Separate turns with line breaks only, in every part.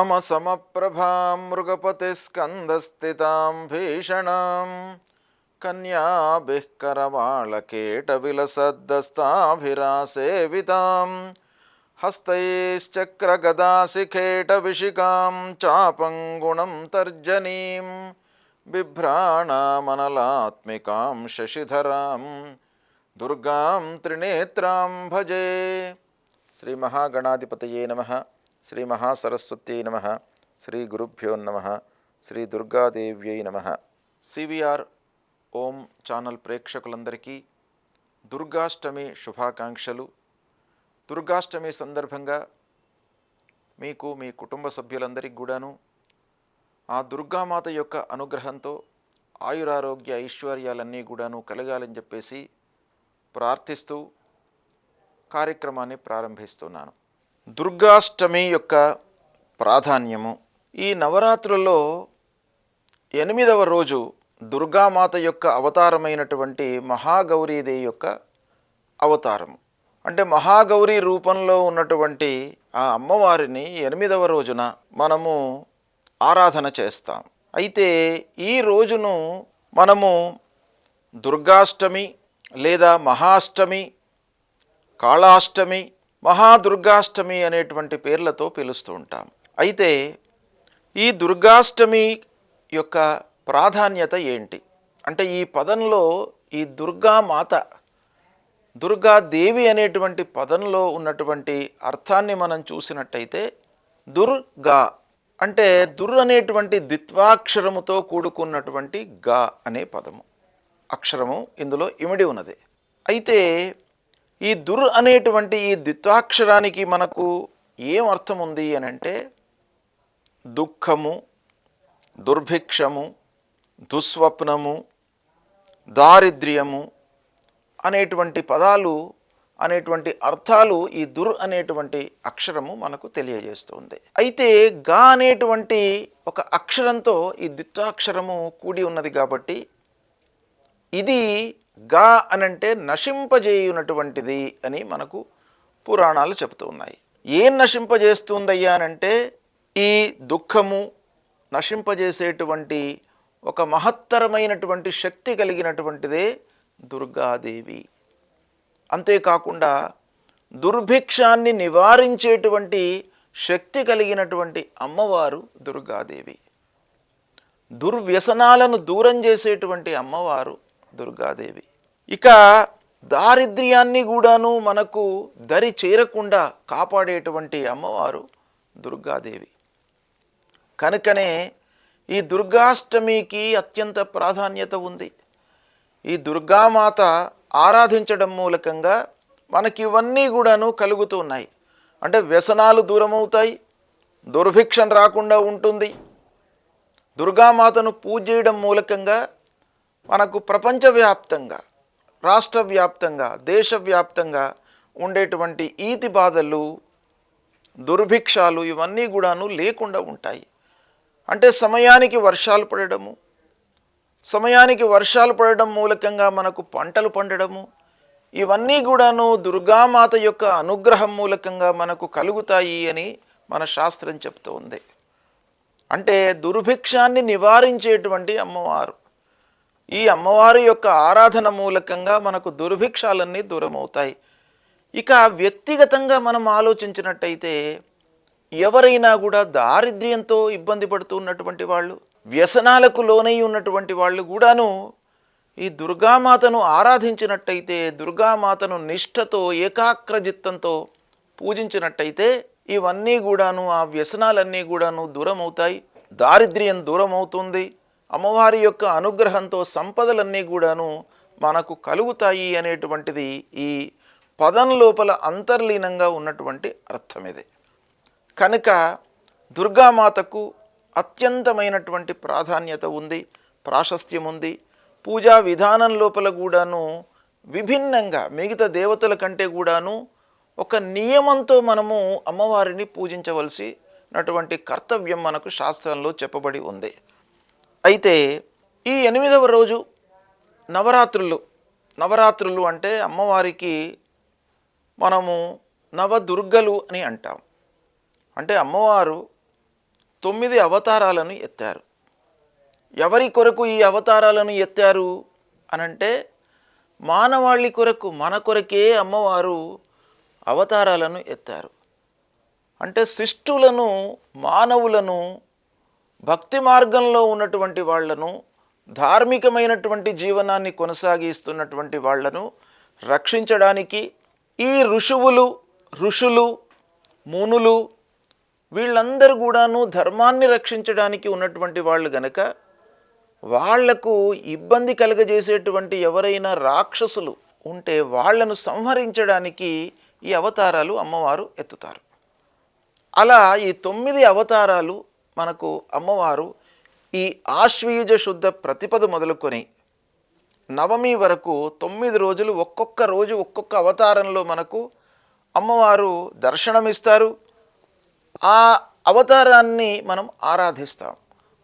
श्रीरामसमप्रभां मृगपतिस्कन्दस्थितां भीषणां कन्याभिः करवाळकेटविलसद्दस्ताभिरासेवितां हस्तैश्चक्रगदासिखेटविशिकां चापङ्गुणं तर्जनीं बिभ्राणामनलात्मिकां शशिधरां दुर्गां त्रिनेत्रां भजे श्रीमहागणाधिपतये नमः శ్రీ మహాసరస్వత్యై నమ శ్రీ గురుభ్యో నమ శ్రీ దుర్గాదేవ్యై నమ. సివిఆర్ ఓం ఛానల్ ప్రేక్షకులందరికీ దుర్గాష్టమి శుభాకాంక్షలు. దుర్గాష్టమి సందర్భంగా మీకు మీ కుటుంబ సభ్యులందరికీ కూడాను ఆ దుర్గామాత యొక్క అనుగ్రహంతో ఆయురారోగ్య ఐశ్వర్యాలన్నీ కూడాను కలగాలని చెప్పేసి ప్రార్థిస్తూ కార్యక్రమాన్ని ప్రారంభిస్తున్నాను. దుర్గాష్టమి యొక్క ప్రాధాన్యము. ఈ నవరాత్రుల్లో ఎనిమిదవ రోజు దుర్గామాత యొక్క అవతారమైనటువంటి మహాగౌరీదేవి యొక్క అవతారము. అంటే మహాగౌరీ రూపంలో ఉన్నటువంటి ఆ అమ్మవారిని ఎనిమిదవ రోజున మనము ఆరాధన చేస్తాం. అయితే ఈ రోజును మనము దుర్గాష్టమి లేదా మహాష్టమి కాళాష్టమి మహాదుర్గాష్టమి అనేటువంటి పేర్లతో పిలుస్తూ ఉంటాం. అయితే ఈ దుర్గాష్టమి యొక్క ప్రాధాన్యత ఏంటి? అంటే ఈ పదంలో ఈ దుర్గామాత దుర్గాదేవి అనేటువంటి పదంలో ఉన్నటువంటి అర్థాన్ని మనం చూసినట్టయితే దుర్గా అంటే దుర్ అనేటువంటి ద్విత్వాక్షరముతో కూడుకున్నటువంటి గా అనే పదము. అక్షరము ఇందులో ఇమిడి ఉన్నది. అయితే ఈ దుర్ అనేటువంటి ఈ ద్విత్వాక్షరానికి మనకు ఏం అర్థం ఉంది అని అంటే దుఃఖము దుర్భిక్షము దుస్వప్నము దారిద్ర్యము అనేటువంటి పదాలు అనేటువంటి అర్థాలు ఈ దుర్ అనేటువంటి అక్షరము మనకు తెలియజేస్తుంది. అయితే గా అనేటువంటి ఒక అక్షరంతో ఈ ద్విత్వాక్షరము కూడి ఉన్నది కాబట్టి ఇది గా అనంటే నశింపజేయునటువంటిది అని మనకు పురాణాలు చెబుతూ ఉన్నాయి. ఏం నశింపజేస్తుందయ్యా అనంటే ఈ దుఃఖము నశింపజేసేటువంటి ఒక మహత్తరమైనటువంటి శక్తి కలిగినటువంటిదే దుర్గాదేవి. అంతేకాకుండా దుర్భిక్షాన్ని నివారించేటువంటి శక్తి కలిగినటువంటి అమ్మవారు దుర్గాదేవి. దుర్వ్యసనాలను దూరం చేసేటువంటి అమ్మవారు దుర్గాదేవి. ఇక దారిద్ర్యాన్ని కూడాను మనకు దరి చేరకుండా కాపాడేటువంటి అమ్మవారు దుర్గాదేవి. కనుకనే ఈ దుర్గాష్టమికి అత్యంత ప్రాధాన్యత ఉంది. ఈ దుర్గామాత ఆరాధించడం మూలకంగా మనకి ఇవన్నీ కూడాను కలుగుతున్నాయి అంటే వ్యసనాలు దూరమవుతాయి దుర్భిక్షం రాకుండా ఉంటుంది. దుర్గామాతను పూజ చేయడం మూలకంగా మనకు ప్రపంచవ్యాప్తంగా రాష్ట్ర వ్యాప్తంగా దేశవ్యాప్తంగా ఉండేటువంటి ఈతి బాధలు దుర్భిక్షాలు ఇవన్నీ కూడాను లేకుండా ఉంటాయి. అంటే సమయానికి వర్షాలు పడడము సమయానికి వర్షాలు పడడం మూలకంగా మనకు పంటలు పండడము ఇవన్నీ కూడాను దుర్గామాత యొక్క అనుగ్రహం మూలకంగా మనకు కలుగుతాయి అని మన శాస్త్రం చెప్తూ ఉంది అంటే దుర్భిక్షాన్ని నివారించేటువంటి అమ్మవారు. ఈ అమ్మవారి యొక్క ఆరాధన మూలకంగా మనకు దుర్భిక్షాలన్నీ దూరమవుతాయి. ఇక వ్యక్తిగతంగా మనం ఆలోచించినట్టయితే ఎవరైనా కూడా దారిద్ర్యంతో ఇబ్బంది పడుతూ ఉన్నటువంటి వాళ్ళు వ్యసనాలకు లోనై ఉన్నటువంటి వాళ్ళు కూడాను ఈ దుర్గామాతను ఆరాధించినట్టయితే దుర్గామాతను నిష్ఠతో ఏకాగ్రజిత్తంతో పూజించినట్టయితే ఇవన్నీ కూడాను ఆ వ్యసనాలన్నీ కూడాను దూరం అవుతాయి దారిద్ర్యం దూరం అవుతుంది అమ్మవారి యొక్క అనుగ్రహంతో సంపదలన్నీ కూడాను మనకు కలుగుతాయి అనేటువంటిది ఈ పదం లోపల అంతర్లీనంగా ఉన్నటువంటి అర్థం ఇది. కనుక దుర్గామాతకు అత్యంతమైనటువంటి ప్రాధాన్యత ఉంది ప్రాశస్త్యం ఉంది. పూజా విధానం లోపల కూడాను విభిన్నంగా మిగతా దేవతల కంటే కూడాను ఒక నియమంతో మనము అమ్మవారిని పూజించవలసినటువంటి కర్తవ్యం మనకు శాస్త్రంలో చెప్పబడి ఉంది. అయితే ఈ ఎనిమిదవ రోజు నవరాత్రులు. నవరాత్రులు అంటే అమ్మవారికి మనము నవదుర్గలు అని అంటాం. అంటే అమ్మవారు తొమ్మిది అవతారాలను ఎత్తారు. ఎవరి కొరకు ఈ అవతారాలను ఎత్తారు అనంటే మానవాళి కొరకు మన కొరకే అమ్మవారు అవతారాలను ఎత్తారు. అంటే శిష్టులను మానవులను భక్తి మార్గంలో ఉన్నటువంటి వాళ్ళను ధార్మికమైనటువంటి జీవనాన్ని కొనసాగిస్తున్నటువంటి వాళ్ళను రక్షించడానికి ఈ ఋషువులు ఋషులు మునులు వీళ్ళందరూ కూడాను ధర్మాన్ని రక్షించడానికి ఉన్నటువంటి వాళ్ళు గనక వాళ్ళకు ఇబ్బంది కలగజేసేటువంటి ఎవరైనా రాక్షసులు ఉంటే వాళ్ళను సంహరించడానికి ఈ అవతారాలు అమ్మవారు ఎత్తుతారు. అలా ఈ తొమ్మిది అవతారాలు మనకు అమ్మవారు ఈ ఆశ్వీజ శుద్ధ ప్రతిపద మొదలుకొని నవమి వరకు తొమ్మిది రోజులు ఒక్కొక్క రోజు ఒక్కొక్క అవతారంలో మనకు అమ్మవారు దర్శనమిస్తారు. ఆ అవతారాన్ని మనం ఆరాధిస్తాం.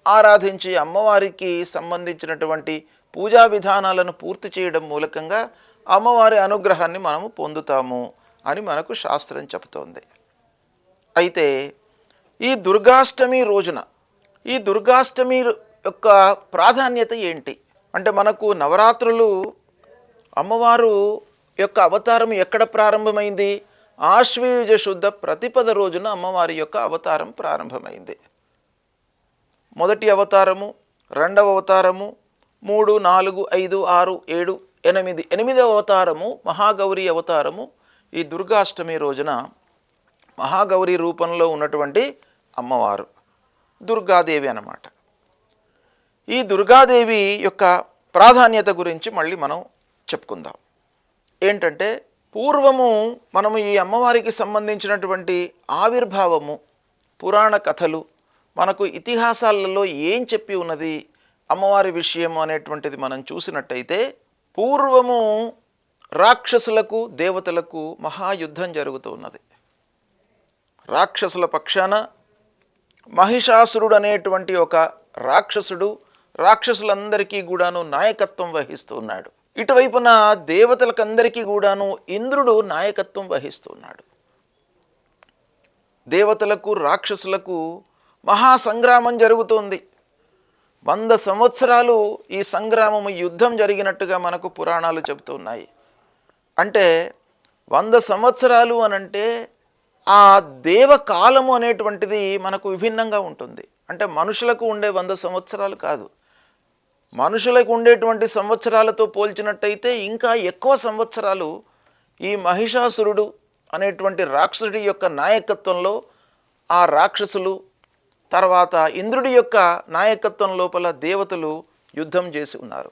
ఆరాధించి అమ్మవారికి సంబంధించినటువంటి పూజా విధానాలను పూర్తి చేయడం మూలకంగా అమ్మవారి అనుగ్రహాన్ని మనము పొందుతాము అని మనకు శాస్త్రం చెబుతోంది. అయితే ఈ దుర్గాష్టమి రోజున ఈ దుర్గాష్టమి యొక్క ప్రాధాన్యత ఏంటి? అంటే మనకు నవరాత్రులు అమ్మవారు యొక్క అవతారం ఎక్కడ ప్రారంభమైంది? ఆశ్వయుజ శుద్ధ ప్రతిపద రోజున అమ్మవారి యొక్క అవతారం ప్రారంభమైంది. మొదటి అవతారము రెండవ అవతారము మూడు నాలుగు ఐదు ఆరు ఏడు ఎనిమిది. ఎనిమిదవ అవతారము మహాగౌరి అవతారము ఈ దుర్గాష్టమి రోజున మహాగౌరి రూపంలో ఉన్నటువంటి అమ్మవారు. దుర్గాదేవి అన్నమాట. ఈ దుర్గాదేవి యొక్క ప్రాధాన్యత గురించి మళ్ళీ మనం చెప్పుకుందాం. ఏంటంటే పూర్వము మనము ఈ అమ్మవారికి సంబంధించినటువంటి ఆవిర్భావము పురాణ కథలు మనకు ఇతిహాసాలలో ఏం చెప్పి ఉన్నది అమ్మవారి విషయము అనేటువంటిది మనం చూసినట్టయితే పూర్వము రాక్షసులకు దేవతలకు మహాయుద్ధం జరుగుతూ ఉన్నది. రాక్షసుల పక్షాన మహిషాసురుడు అనేటువంటి ఒక రాక్షసుడు రాక్షసులందరికీ కూడాను నాయకత్వం వహిస్తూ ఉన్నాడు ఇటువైపున దేవతలకందరికీ కూడాను ఇంద్రుడు నాయకత్వం వహిస్తున్నాడు. దేవతలకు రాక్షసులకు మహాసంగ్రామం జరుగుతోంది. వంద సంవత్సరాలు ఈ సంగ్రామము యుద్ధం జరిగినట్టుగా మనకు పురాణాలు చెబుతున్నాయి. అంటే వంద సంవత్సరాలు అనంటే ఆ దేవకాలము అనేటువంటిది మనకు విభిన్నంగా ఉంటుంది. అంటే మనుషులకు ఉండే వంద సంవత్సరాలు కాదు. మనుషులకు ఉండేటువంటి సంవత్సరాలతో పోల్చినట్టయితే ఇంకా ఎక్కువ సంవత్సరాలు ఈ మహిషాసురుడు అనేటువంటి రాక్షసుడి యొక్క నాయకత్వంలో ఆ రాక్షసులు తర్వాత ఇంద్రుడి యొక్క నాయకత్వం లోపల దేవతలు యుద్ధం చేసి ఉన్నారు.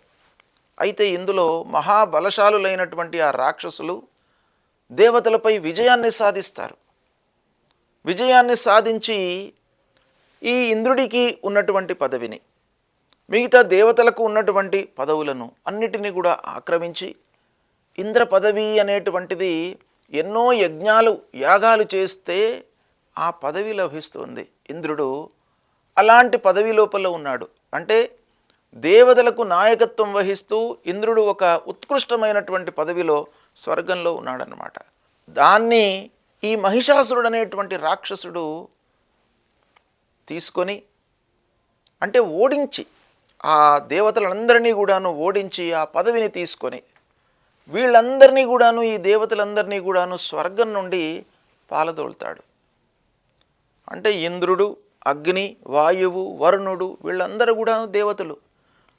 అయితే ఇందులో మహాబలశాలులైనటువంటి ఆ రాక్షసులు దేవతలపై విజయాన్ని సాధిస్తారు. విజయాన్ని సాధించి ఈ ఇంద్రుడికి ఉన్నటువంటి పదవిని మిగతా దేవతలకు ఉన్నటువంటి పదవులను అన్నిటినీ కూడా ఆక్రమించి ఇంద్ర పదవి అనేటువంటిది ఎన్నో యజ్ఞాలు యాగాలు చేస్తే ఆ పదవి లభిస్తుంది. ఇంద్రుడు అలాంటి పదవి లోపల ఉన్నాడు. అంటే దేవతలకు నాయకత్వం వహిస్తూ ఇంద్రుడు ఒక ఉత్కృష్టమైనటువంటి పదవిలో స్వర్గంలో ఉన్నాడనమాట దాన్ని ఈ మహిషాసురుడు అనేటువంటి రాక్షసుడు తీసుకొని అంటే ఓడించి ఆ దేవతలందరినీ కూడాను ఓడించి ఆ పదవిని తీసుకొని వీళ్ళందరినీ కూడాను ఈ దేవతలందరినీ కూడాను స్వర్గం నుండి పాలదోలుతాడు అంటే ఇంద్రుడు అగ్ని వాయువు వరుణుడు వీళ్ళందరూ కూడాను దేవతలు.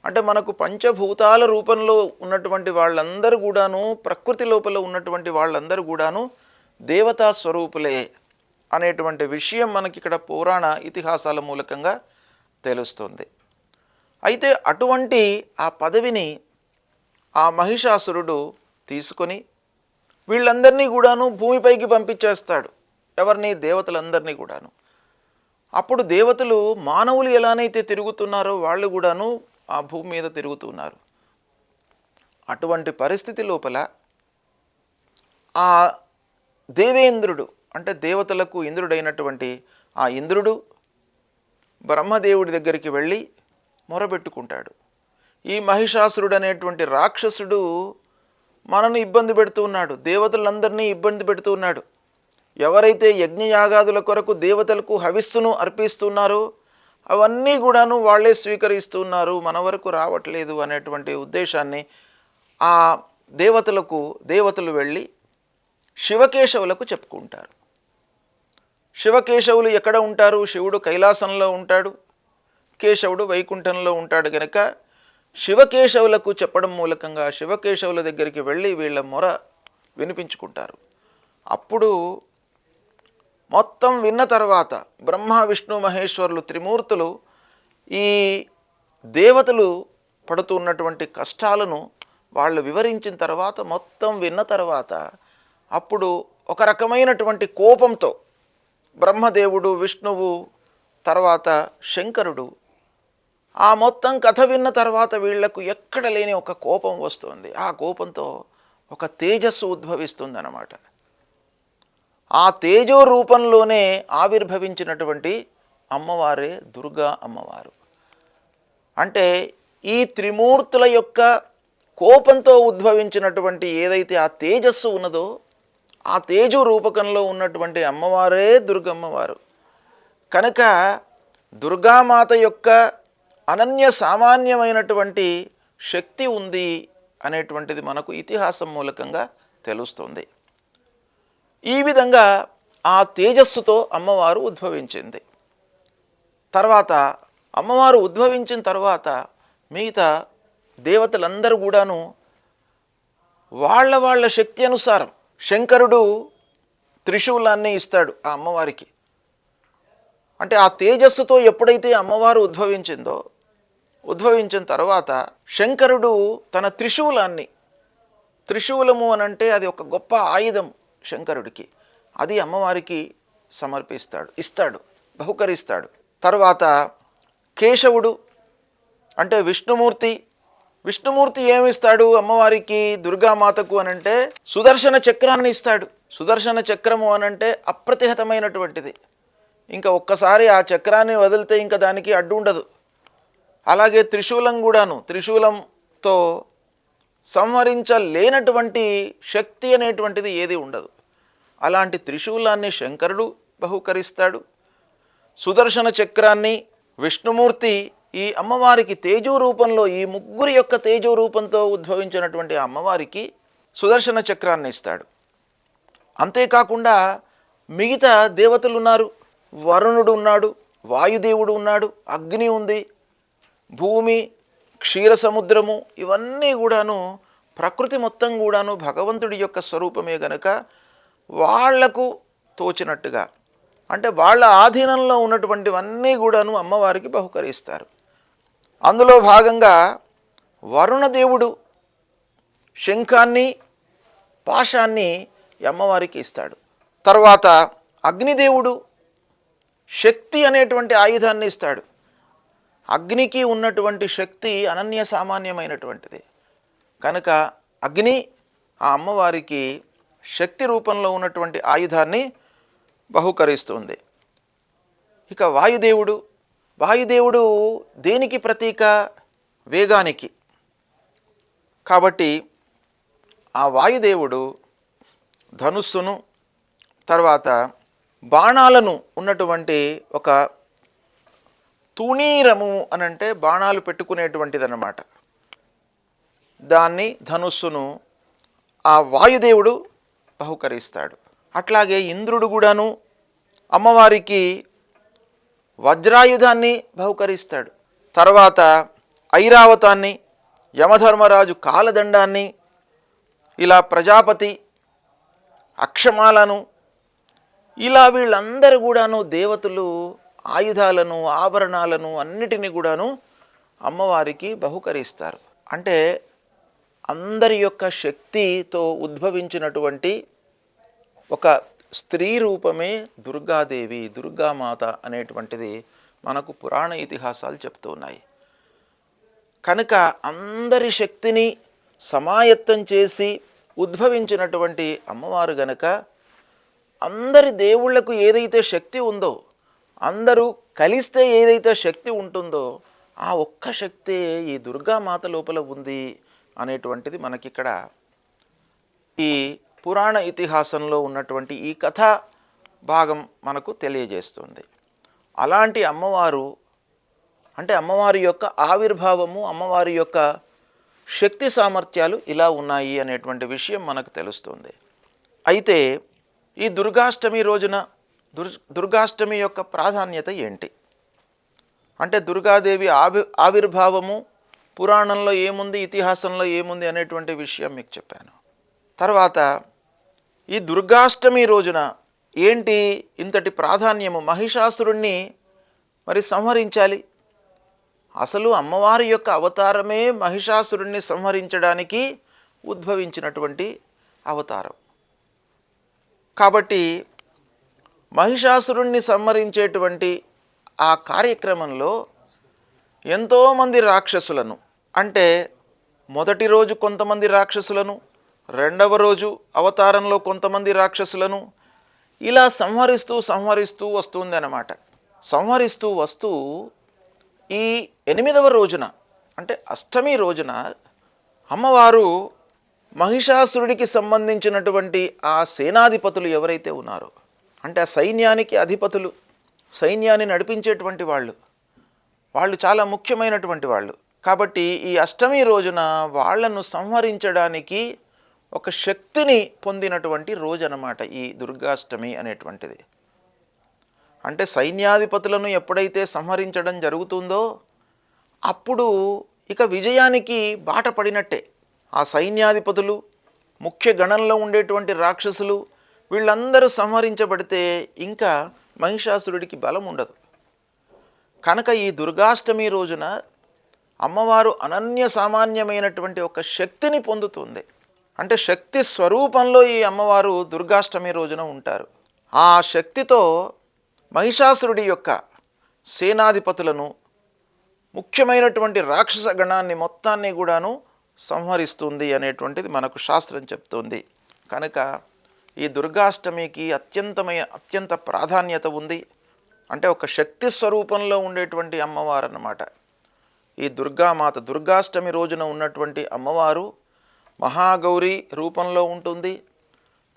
అంటే మనకు పంచభూతాల రూపంలో ఉన్నటువంటి వాళ్ళందరూ కూడాను ప్రకృతి లోపల ఉన్నటువంటి వాళ్ళందరూ కూడాను దేవతా స్వరూపులే అనేటువంటి విషయం మనకి ఇక్కడ పురాణ ఇతిహాసాల మూలకంగా తెలుస్తుంది. అయితే అటువంటి ఆ పదవిని ఆ మహిషాసురుడు తీసుకొని వీళ్ళందరినీ కూడాను భూమిపైకి పంపించేస్తాడు. ఎవరిని? దేవతలందరినీ కూడాను. అప్పుడు దేవతలు మానవులు ఎలానైతే తిరుగుతున్నారో వాళ్ళు కూడాను ఆ భూమి మీద తిరుగుతున్నారు. అటువంటి పరిస్థితి లోపల ఆ దేవేంద్రుడు అంటే దేవతలకు ఇంద్రుడైనటువంటి ఆ ఇంద్రుడు బ్రహ్మదేవుడి దగ్గరికి వెళ్ళి మొరబెట్టుకుంటాడు ఈ మహిషాసురుడు అనేటువంటి రాక్షసుడు మనను ఇబ్బంది పెడుతూ ఉన్నాడు దేవతలందరినీ ఇబ్బంది పెడుతూ ఉన్నాడు. ఎవరైతే యజ్ఞయాగాదుల కొరకు దేవతలకు హవిస్సును అర్పిస్తున్నారో అవన్నీ కూడాను వాళ్ళే స్వీకరిస్తున్నారు మన వరకు రావట్లేదు అనేటువంటి ఉద్దేశాన్ని ఆ దేవతలకు దేవతలు వెళ్ళి శివకేశవులకు చెప్పుకుంటారు. శివకేశవులు ఎక్కడ ఉంటారు? శివుడు కైలాసంలో ఉంటాడు. కేశవుడు వైకుంఠంలో ఉంటాడు గనక శివకేశవులకు చెప్పడం మూలకంగా శివకేశవుల దగ్గరికి వెళ్ళి వీళ్ళ మొర వినిపించుకుంటారు. అప్పుడు మొత్తం విన్న తర్వాత బ్రహ్మ విష్ణు మహేశ్వరులు త్రిమూర్తులు ఈ దేవతలు పడుతున్నటువంటి కష్టాలను వాళ్ళు వివరించిన తర్వాత మొత్తం విన్న తర్వాత అప్పుడు ఒక రకమైనటువంటి కోపంతో బ్రహ్మదేవుడు విష్ణువు తర్వాత శంకరుడు ఆ మొత్తం కథ విన్న తర్వాత వీళ్ళకు ఎక్కడ లేని ఒక కోపం వస్తుంది. ఆ కోపంతో ఒక తేజస్సు ఉద్భవిస్తుందన్నమాట. ఆ తేజో రూపంలోనే ఆవిర్భవించినటువంటి అమ్మవారే దుర్గా అమ్మవారు. అంటే ఈ త్రిమూర్తుల యొక్క కోపంతో ఉద్భవించినటువంటి ఏదైతే ఆ తేజస్సు ఉన్నదో ఆ తేజో రూపకంలో ఉన్నటువంటి అమ్మవారే దుర్గమ్మవారు. కనుక దుర్గామాత యొక్క అనన్య సామాన్యమైనటువంటి శక్తి ఉంది అనేటువంటిది మనకు ఇతిహాసం మూలకంగా తెలుస్తుంది. ఈ విధంగా ఆ తేజస్సుతో అమ్మవారు ఉద్భవించింది. తర్వాత అమ్మవారు ఉద్భవించిన తర్వాత మిగతా దేవతలందరూ కూడాను వాళ్ళ వాళ్ళ శక్తి అనుసారం శంకరుడు త్రిశూలాన్ని ఇస్తాడు ఆ అమ్మవారికి. అంటే ఆ తేజస్సుతో ఎప్పుడైతే అమ్మవారు ఉద్భవించిందో ఉద్భవించిన తర్వాత శంకరుడు తన త్రిశూలాన్ని త్రిశూలము అని అంటే అది ఒక గొప్ప ఆయుధం శంకరుడికి. అది అమ్మవారికి సమర్పిస్తాడు ఇస్తాడు బహుకరిస్తాడు. తర్వాత కేశవుడు అంటే విష్ణుమూర్తి విష్ణుమూర్తి ఏమిస్తాడు అమ్మవారికి దుర్గామాతకు అనంటే సుదర్శన చక్రాన్ని ఇస్తాడు. సుదర్శన చక్రము అనంటే అప్రతిహతమైనటువంటిది. ఇంకా ఒక్కసారి ఆ చక్రాన్ని వదిలితే ఇంకా దానికి అడ్డు ఉండదు. అలాగే త్రిశూలం కూడాను త్రిశూలంతో సంహరించలేనటువంటి శక్తి అనేటువంటిది ఏది ఉండదు. అలాంటి త్రిశూలాన్ని శంకరుడు బహుకరిస్తాడు. సుదర్శన చక్రాన్ని విష్ణుమూర్తి ఈ అమ్మవారికి తేజో రూపంలో ఈ ముగ్గురి యొక్క తేజో రూపంతో ఉద్భవించినటువంటి అమ్మవారికి సుదర్శన చక్రాన్ని ఇస్తాడు. అంతేకాకుండా మిగతా దేవతలు ఉన్నారు. వరుణుడు ఉన్నాడు వాయుదేవుడు ఉన్నాడు అగ్ని ఉంది భూమి క్షీర సముద్రము ఇవన్నీ కూడాను ప్రకృతి మొత్తం కూడాను భగవంతుడి యొక్క స్వరూపమే గనక వాళ్ళకు తోచినట్టుగా అంటే వాళ్ళ ఆధీనంలో ఉన్నటువంటివన్నీ కూడాను అమ్మవారికి బహుకరిస్తారు. అందులో భాగంగా వరుణదేవుడు శంఖాన్ని పాశాన్ని అమ్మవారికి ఇస్తాడు. తర్వాత అగ్నిదేవుడు శక్తి అనేటువంటి ఆయుధాన్ని ఇస్తాడు. అగ్నికి ఉన్నటువంటి శక్తి అనన్య సామాన్యమైనటువంటిది. కనుక అగ్ని ఆ అమ్మవారికి శక్తి రూపంలో ఉన్నటువంటి ఆయుధాన్ని బహుకరిస్తుంది. ఇక వాయుదేవుడు వాయుదేవుడు దేనికి ప్రతీక? వేగానికి. కాబట్టి ఆ వాయుదేవుడు ధనుస్సును తర్వాత బాణాలను ఉన్నటువంటి ఒక తుణీరము అనంటే బాణాలు పెట్టుకునేటువంటిది అన్నమాట దాన్ని ధనుస్సును ఆ వాయుదేవుడు బహుకరిస్తాడు. అట్లాగే ఇంద్రుడు కూడాను అమ్మవారికి వజ్రాయుధాన్ని బహుకరిస్తాడు. తర్వాత ఐరావతాన్ని యమధర్మరాజు కాలదండాన్ని ఇలా ప్రజాపతి అక్షమాలను ఇలా వీళ్ళందరూ కూడాను దేవతలు ఆయుధాలను ఆభరణాలను అన్నిటినీ కూడాను అమ్మవారికి బహుకరిస్తారు. అంటే అందరి యొక్క శక్తితో ఉద్భవించినటువంటి ఒక స్త్రీ రూపమే దుర్గాదేవి దుర్గామాత అనేటువంటిది మనకు పురాణ ఇతిహాసాలు చెప్తూ ఉన్నాయి. కనుక అందరి శక్తిని సమాయత్తం చేసి ఉద్భవించినటువంటి అమ్మవారు గనక అందరి దేవుళ్ళకు ఏదైతే శక్తి ఉందో అందరూ కలిస్తే ఏదైతే శక్తి ఉంటుందో ఆ ఒక్క శక్తే ఈ దుర్గామాత లోపల ఉంది అనేటువంటిది మనకిక్కడ ఈ పురాణ ఇతిహాసంలో ఉన్నటువంటి ఈ కథ భాగం మనకు తెలియజేస్తుంది. అలాంటి అమ్మవారు అంటే అమ్మవారి యొక్క ఆవిర్భావము అమ్మవారి యొక్క శక్తి సామర్థ్యాలు ఇలా ఉన్నాయి అనేటువంటి విషయం మనకు తెలుస్తుంది. అయితే ఈ దుర్గాష్టమి రోజున దుర్ దుర్గాష్టమి యొక్క ప్రాధాన్యత ఏంటి? అంటే దుర్గాదేవి ఆవి ఆవిర్భావము పురాణంలో ఏముంది ఇతిహాసంలో ఏముంది అనేటువంటి విషయం మీకు చెప్పాను. తర్వాత ఈ దుర్గాష్టమి రోజున ఏంటి ఇంతటి ప్రాధాన్యము? మహిషాసురుణ్ణి మరి సంహరించాలి. అసలు అమ్మవారి యొక్క అవతారమే మహిషాసురుణ్ణి సంహరించడానికి ఉద్భవించినటువంటి అవతారం. కాబట్టి మహిషాసురుణ్ణి సంహరించేటువంటి ఆ కార్యక్రమంలో ఎంతోమంది రాక్షసులను అంటే మొదటి రోజు కొంతమంది రాక్షసులను రెండవ రోజు అవతారంలో కొంతమంది రాక్షసులను ఇలా సంహరిస్తూ సంహరిస్తూ వస్తుంది అన్నమాట సంహరిస్తూ వస్తూ ఈ ఎనిమిదవ రోజున అంటే అష్టమి రోజున అమ్మవారు మహిషాసురుడికి సంబంధించినటువంటి ఆ సేనాధిపతులు ఎవరైతే ఉన్నారో అంటే ఆ సైన్యానికి అధిపతులు సైన్యాన్ని నడిపించేటువంటి వాళ్ళు వాళ్ళు చాలా ముఖ్యమైనటువంటి వాళ్ళు. కాబట్టి ఈ అష్టమి రోజున వాళ్ళను సంహరించడానికి ఒక శక్తిని పొందినటువంటి రోజు అన్నమాట ఈ దుర్గాష్టమి అనేటువంటిది. అంటే సైన్యాధిపతులను ఎప్పుడైతే సంహరించడం జరుగుతుందో అప్పుడు ఇక విజయానికి బాట పడినట్టే. ఆ సైన్యాధిపతులు ముఖ్య గణంలో ఉండేటువంటి రాక్షసులు వీళ్ళందరూ సంహరించబడితే ఇంకా మహిషాసురుడికి బలం ఉండదు. కనుక ఈ దుర్గాష్టమి రోజున అమ్మవారు అనన్య సామాన్యమైనటువంటి ఒక శక్తిని పొందుతుంది. అంటే శక్తి స్వరూపంలో ఈ అమ్మవారు దుర్గాష్టమి రోజున ఉంటారు. ఆ శక్తితో మహిషాసురుడి యొక్క సేనాధిపతులను ముఖ్యమైనటువంటి రాక్షస గణాన్ని మొత్తాన్ని కూడాను సంహరిస్తుంది అనేటువంటిది మనకు శాస్త్రం చెప్తుంది. కనుక ఈ దుర్గాష్టమికి అత్యంతమైన అత్యంత ప్రాధాన్యత ఉంది. అంటే ఒక శక్తి స్వరూపంలో ఉండేటువంటి అమ్మవారు అన్నమాట ఈ దుర్గామాత దుర్గాష్టమి రోజున ఉన్నటువంటి అమ్మవారు మహాగౌరి రూపంలో ఉంటుంది.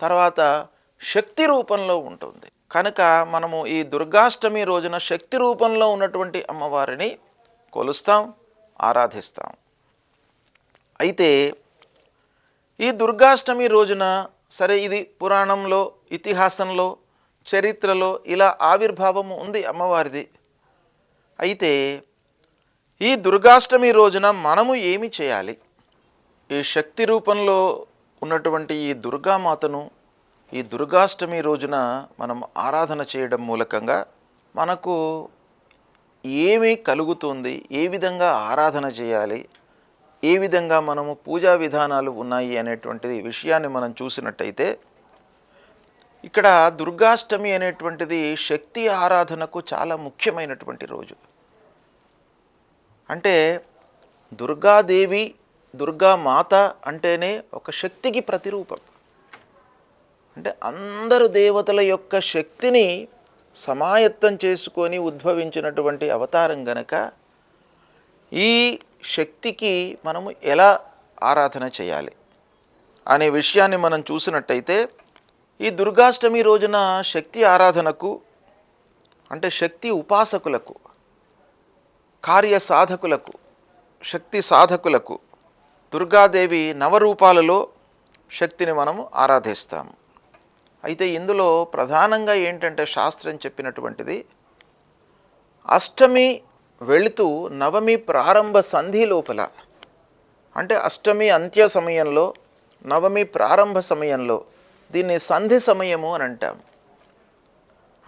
తర్వాత శక్తి రూపంలో ఉంటుంది. కనుక మనము ఈ దుర్గాష్టమి రోజున శక్తి రూపంలో ఉన్నటువంటి అమ్మవారిని కొలుస్తాం ఆరాధిస్తాం. అయితే ఈ దుర్గాష్టమి రోజున సరే ఇది పురాణంలో ఇతిహాసంలో చరిత్రలో ఇలా ఆవిర్భావము ఉంది అమ్మవారిది. అయితే ఈ దుర్గాష్టమి రోజున మనము ఏమి చేయాలి? ఈ శక్తి రూపంలో ఉన్నటువంటి ఈ దుర్గామాతను ఈ దుర్గాష్టమి రోజున మనం ఆరాధన చేయడం మూలకంగా మనకు ఏమి కలుగుతుంది ఏ విధంగా ఆరాధన చేయాలి ఏ విధంగా మనము పూజా విధానాలు ఉన్నాయి అనేటువంటిది విషయాన్ని మనం చూసినట్టయితే ఇక్కడ దుర్గాష్టమి అనేటువంటిది శక్తి ఆరాధనకు చాలా ముఖ్యమైనటువంటి రోజు. అంటే దుర్గాదేవి దుర్గా మాత అంటేనే ఒక శక్తికి ప్రతిరూపం. అంటే అందరు దేవతల యొక్క శక్తిని సమాయత్తం చేసుకొని ఉద్భవించినటువంటి అవతారం గనక ఈ శక్తికి మనము ఎలా ఆరాధన చేయాలి అనే విషయాన్ని మనం చూసినట్టయితే ఈ దుర్గాష్టమి రోజున శక్తి ఆరాధనకు అంటే శక్తి ఉపాసకులకు కార్య సాధకులకు శక్తి సాధకులకు దుర్గాదేవి నవరూపాలలో శక్తిని మనము ఆరాధిస్తాము. అయితే ఇందులో ప్రధానంగా ఏంటంటే శాస్త్రం చెప్పినటువంటిది అష్టమి వెళుతూ నవమి ప్రారంభ సంధి లోపల అంటే అష్టమి అంత్య సమయంలో నవమి ప్రారంభ సమయంలో దీన్ని సంధి సమయము అని అంటాం.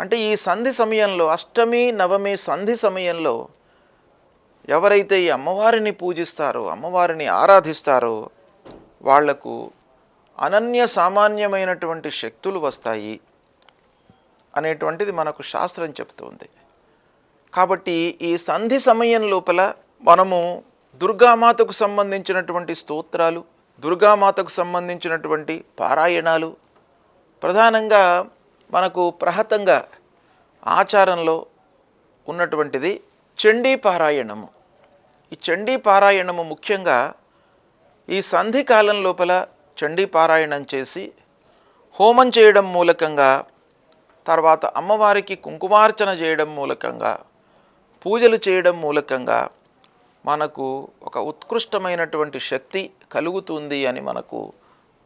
అంటే ఈ సంధి సమయంలో అష్టమి నవమి సంధి సమయంలో ఎవరైతే ఈ అమ్మవారిని పూజిస్తారో అమ్మవారిని ఆరాధిస్తారో వాళ్ళకు అనన్య సామాన్యమైనటువంటి శక్తులు వస్తాయి అనేటువంటిది మనకు శాస్త్రం చెప్తుంది కాబట్టి ఈ సంధి సమయం లోపల మనము దుర్గామాతకు సంబంధించినటువంటి స్తోత్రాలు దుర్గామాతకు సంబంధించినటువంటి పారాయణాలు ప్రధానంగా మనకు ప్రహతంగా ఆచారంలో ఉన్నటువంటిది చండీ పారాయణము ఈ చండీ పారాయణము ముఖ్యంగా ఈ సంధి కాలం లోపల చండీ పారాయణం చేసి హోమం చేయడం మూలకంగా తర్వాత అమ్మవారికి కుంకుమార్చన చేయడం మూలకంగా పూజలు చేయడం మూలకంగా మనకు ఒక ఉత్కృష్టమైనటువంటి శక్తి కలుగుతుంది అని మనకు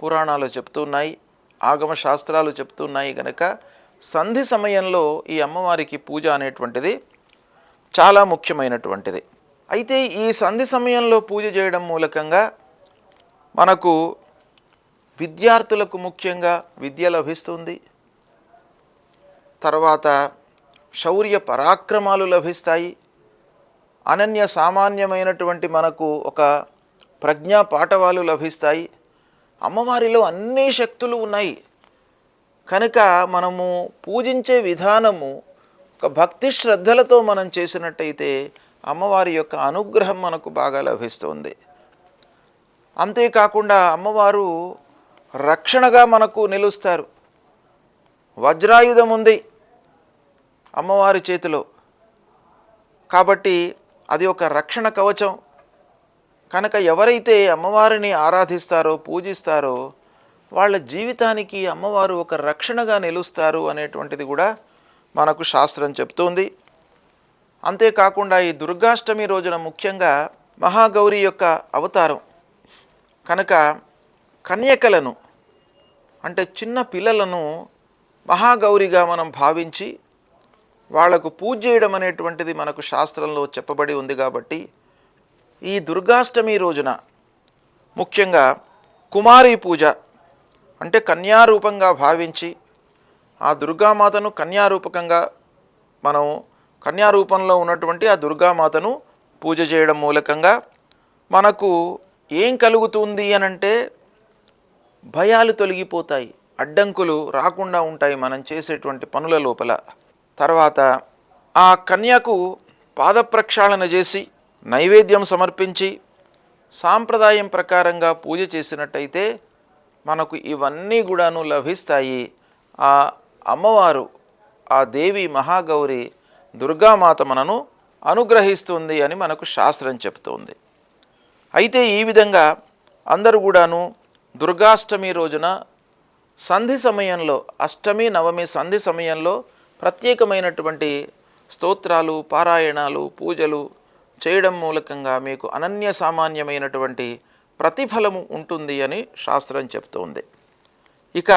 పురాణాలు చెప్తున్నాయి ఆగమ శాస్త్రాలు చెప్తున్నాయి కనుక సంధి సమయంలో ఈ అమ్మవారికి పూజ అనేటువంటిది చాలా ముఖ్యమైనటువంటిది. అయితే ఈ సంధి సమయంలో పూజ చేయడం మూలకంగా మనకు విద్యార్థులకు ముఖ్యంగా విద్య లభిస్తుంది. తర్వాత శౌర్య పరాక్రమాలు లభిస్తాయి. అనన్య సామాన్యమైనటువంటి మనకు ఒక ప్రజ్ఞా పాఠవాలు లభిస్తాయి. అమ్మవారిలో అన్ని శక్తులు ఉన్నాయి. కనుక మనము పూజించే విధానము ఒక భక్తి శ్రద్ధలతో మనం చేసినట్టయితే అమ్మవారి యొక్క అనుగ్రహం మనకు బాగా లభిస్తుంది. అంతేకాకుండా అమ్మవారు రక్షణగా మనకు నిలుస్తారు. వజ్రాయుధం ఉంది అమ్మవారి చేతిలో. కాబట్టి అది ఒక రక్షణ కవచం. కనుక ఎవరైతే అమ్మవారిని ఆరాధిస్తారో పూజిస్తారో వాళ్ళ జీవితానికి అమ్మవారు ఒక రక్షణగా నిలుస్తారు అనేటువంటిది కూడా మనకు శాస్త్రం చెప్తుంది. అంతేకాకుండా ఈ దుర్గాష్టమి రోజున ముఖ్యంగా మహాగౌరి యొక్క అవతారం. కనుక కన్యకలను అంటే చిన్న పిల్లలను మహాగౌరిగా మనం భావించి వాళ్ళకు పూజ చేయడం అనేటువంటిది మనకు శాస్త్రంలో చెప్పబడి ఉంది కాబట్టి ఈ దుర్గాష్టమి రోజున ముఖ్యంగా కుమారి పూజ అంటే కన్యారూపంగా భావించి ఆ దుర్గామాతను కన్యారూపకంగా మనం కన్యారూపంలో ఉన్నటువంటి ఆ దుర్గామాతను పూజ చేయడం మూలకంగా మనకు ఏం కలుగుతుంది అనంటే భయాలు తొలగిపోతాయి అడ్డంకులు రాకుండా ఉంటాయి మనం చేసేటువంటి పనుల లోపల. తర్వాత ఆ కన్యకు పాదప్రక్షాళన చేసి నైవేద్యం సమర్పించి సాంప్రదాయం ప్రకారంగా పూజ చేసినట్టయితే మనకు ఇవన్నీ కూడాను లభిస్తాయి. ఆ అమ్మవారు ఆ దేవి మహాగౌరి దుర్గామాత మనను అనుగ్రహిస్తుంది అని మనకు శాస్త్రం చెప్తుంది. అయితే ఈ విధంగా అందరూ కూడాను దుర్గాష్టమి రోజున సంధి సమయంలో అష్టమి నవమి సంధి సమయంలో ప్రత్యేకమైనటువంటి స్తోత్రాలు పారాయణాలు పూజలు చేయడం మూలకంగా మీకు అనన్య సామాన్యమైనటువంటి ప్రతిఫలము ఉంటుంది అని శాస్త్రం చెప్తోంది. ఇక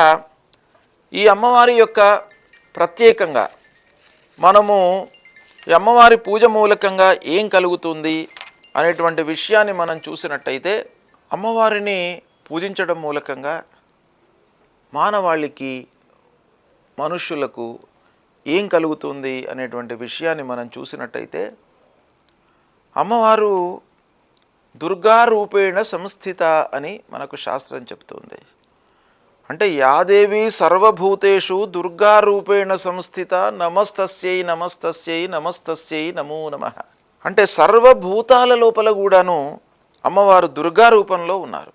ఈ అమ్మవారి యొక్క ప్రత్యేకంగా మనము అమ్మవారి పూజ మూలకంగా ఏం కలుగుతుంది అనేటువంటి విషయాన్ని మనం చూసినట్టయితే అమ్మవారిని పూజించడం మూలకంగా మానవాళికి మనుష్యులకు ఏం కలుగుతుంది అనేటువంటి విషయాన్ని మనం చూసినట్టయితే అమ్మవారు దుర్గారూపేణ సంస్థిత అని మనకు శాస్త్రం చెప్తుంది. అంటే యాదేవి సర్వభూతేషు దుర్గారూపేణ సంస్థిత నమస్తస్యై నమస్తస్యై నమస్తస్యై నమో నమ. అంటే సర్వభూతాల లోపల కూడాను అమ్మవారు దుర్గా రూపంలో ఉన్నారు.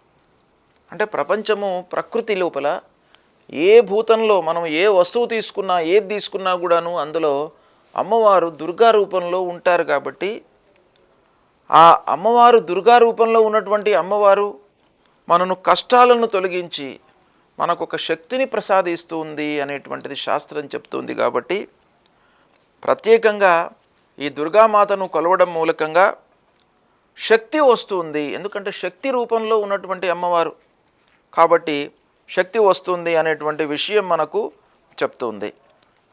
అంటే ప్రపంచము ప్రకృతి లోపల ఏ భూతంలో మనం ఏ వస్తువు తీసుకున్నా ఏది తీసుకున్నా కూడాను అందులో అమ్మవారు దుర్గా రూపంలో ఉంటారు కాబట్టి ఆ అమ్మవారు దుర్గా రూపంలో ఉన్నటువంటి అమ్మవారు మనను కష్టాలను తొలగించి మనకు ఒక శక్తిని ప్రసాదిస్తుంది అనేటువంటిది శాస్త్రం చెప్తుంది కాబట్టి ప్రత్యేకంగా ఈ దుర్గామాతను కొలవడం మూలకంగా శక్తి వస్తుంది. ఎందుకంటే శక్తి రూపంలో ఉన్నటువంటి అమ్మవారు. కాబట్టి శక్తి వస్తుంది అనేటువంటి విషయం మనకు చెప్తుంది.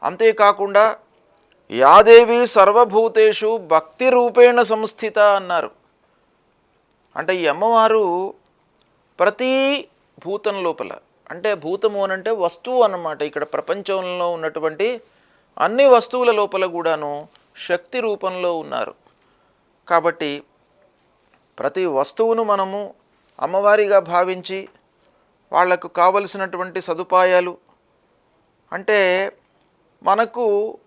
అంతేకాకుండా యాదేవి సర్వభూతేషు భక్తి రూపేణ సంస్థిత అన్నారు. అంటే ఈ అమ్మవారు ప్రతి భూతం లోపల అంటే భూతము అని అంటే వస్తువు అన్నమాట. ఇక్కడ ప్రపంచంలో ఉన్నటువంటి అన్ని వస్తువుల లోపల కూడాను శక్తి రూపంలో ఉన్నారు. కాబట్టి ప్రతి వస్తువును మనము అమ్మవారిగా భావించి వాళ్ళకు కావలసినటువంటి సదుపాయాలు అంటే మనకు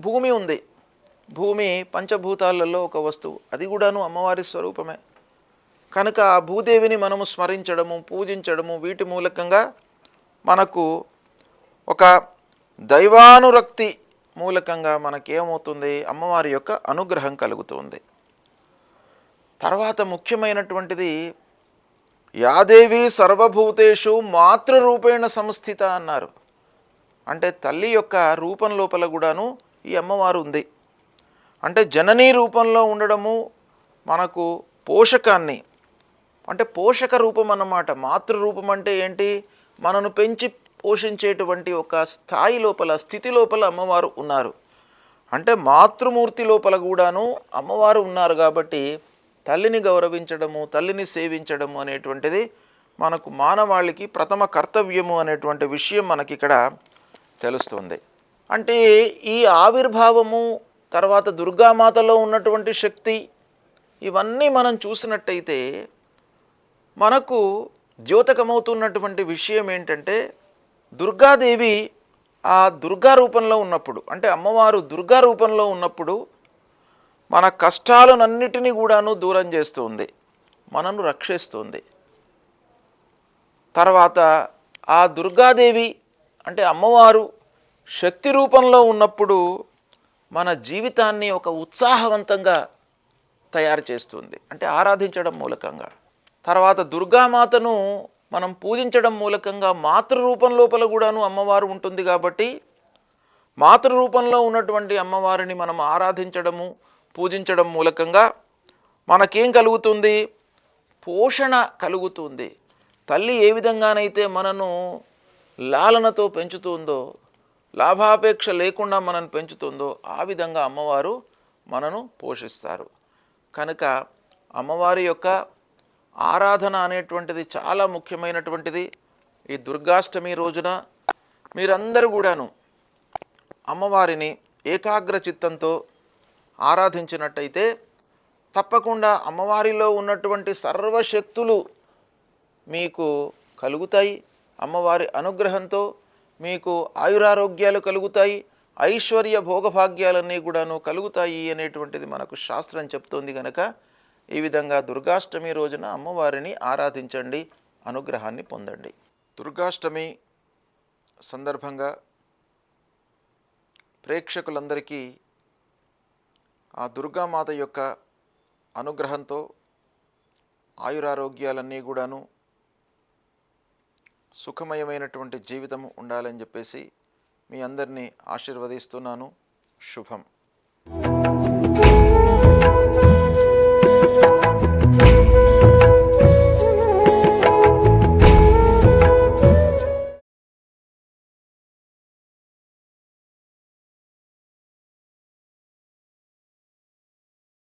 భూమి ఉంది. భూమి పంచభూతాలలో ఒక వస్తువు. అది కూడాను అమ్మవారి స్వరూపమే. కనుక ఆ భూదేవిని మనము స్మరించడము పూజించడము వీటి మూలకంగా మనకు ఒక దైవానురక్తి మూలకంగా మనకేమవుతుంది? అమ్మవారి యొక్క అనుగ్రహం కలుగుతుంది. తర్వాత ముఖ్యమైనటువంటిది యాదేవి సర్వభూతేషు మాతృరూపేణ సంస్థిత అన్నారు. అంటే తల్లి యొక్క రూపం లోపల కూడాను ఈ అమ్మవారు ఉంది. అంటే జననీ రూపంలో ఉండడము మనకు పోషకాన్ని అంటే పోషక రూపం అన్నమాట. మాతృ రూపం అంటే ఏంటి? మనను పెంచి పోషించేటువంటి ఒక స్థాయి లోపల స్థితి లోపల అమ్మవారు ఉన్నారు. అంటే మాతృమూర్తి లోపల కూడాను అమ్మవారు ఉన్నారు కాబట్టి తల్లిని గౌరవించడము తల్లిని సేవించడము అనేటువంటిది మనకు మానవాళికి ప్రథమ కర్తవ్యము అనేటువంటి విషయం మనకి ఇక్కడ తెలుస్తుంది. అంటే ఈ ఆవిర్భావము తర్వాత దుర్గామాతలో ఉన్నటువంటి శక్తి ఇవన్నీ మనం చూసినట్టయితే మనకు ద్యోతకమవుతున్నటువంటి విషయం ఏంటంటే దుర్గాదేవి ఆ దుర్గా రూపంలో ఉన్నప్పుడు అంటే అమ్మవారు దుర్గా రూపంలో ఉన్నప్పుడు మన కష్టాలనన్నిటినీ కూడాను దూరం చేస్తుంది మనను రక్షిస్తుంది. తర్వాత ఆ దుర్గాదేవి అంటే అమ్మవారు శక్తి రూపంలో ఉన్నప్పుడు మన జీవితాన్ని ఒక ఉత్సాహవంతంగా తయారు చేస్తుంది అంటే ఆరాధించడం మూలకంగా. తర్వాత దుర్గామాతను మనం పూజించడం మూలకంగా మాతృరూపం లోపల కూడాను అమ్మవారు ఉంటుంది కాబట్టి మాతృ రూపంలో ఉన్నటువంటి అమ్మవారిని మనం ఆరాధించడము పూజించడం మూలకంగా మనకేం కలుగుతుంది? పోషణ కలుగుతుంది. తల్లి ఏ విధంగానైతే మనను లాలనతో పెంచుతుందో లాభాపేక్ష లేకుండా మనను పెంచుతుందో ఆ విధంగా అమ్మవారు మనను పోషిస్తారు. కనుక అమ్మవారి యొక్క ఆరాధన అనేటువంటిది చాలా ముఖ్యమైనటువంటిది. ఈ దుర్గాష్టమి రోజున మీరందరూ కూడాను అమ్మవారిని ఏకాగ్ర చిత్తంతో ఆరాధించినట్టయితే తప్పకుండా అమ్మవారిలో ఉన్నటువంటి సర్వశక్తులు మీకు కలుగుతాయి. అమ్మవారి అనుగ్రహంతో మీకు ఆయురారోగ్యాలు కలుగుతాయి. ఐశ్వర్య భోగభాగ్యాలన్నీ కూడాను కలుగుతాయి అనేటువంటిది మనకు శాస్త్రం చెప్తోంది కనుక ఈ విధంగా దుర్గాష్టమి రోజున అమ్మవారిని ఆరాధించండి అనుగ్రహాన్ని పొందండి. దుర్గాష్టమి సందర్భంగా ప్రేక్షకులందరికీ ఆ దుర్గామాత యొక్క అనుగ్రహంతో ఆయురారోగ్యాలన్నీ కూడాను సుఖమయమైనటువంటి జీవితం ఉండాలని చెప్పేసి మీ అందరినీ ఆశీర్వదిస్తున్నాను. శుభం.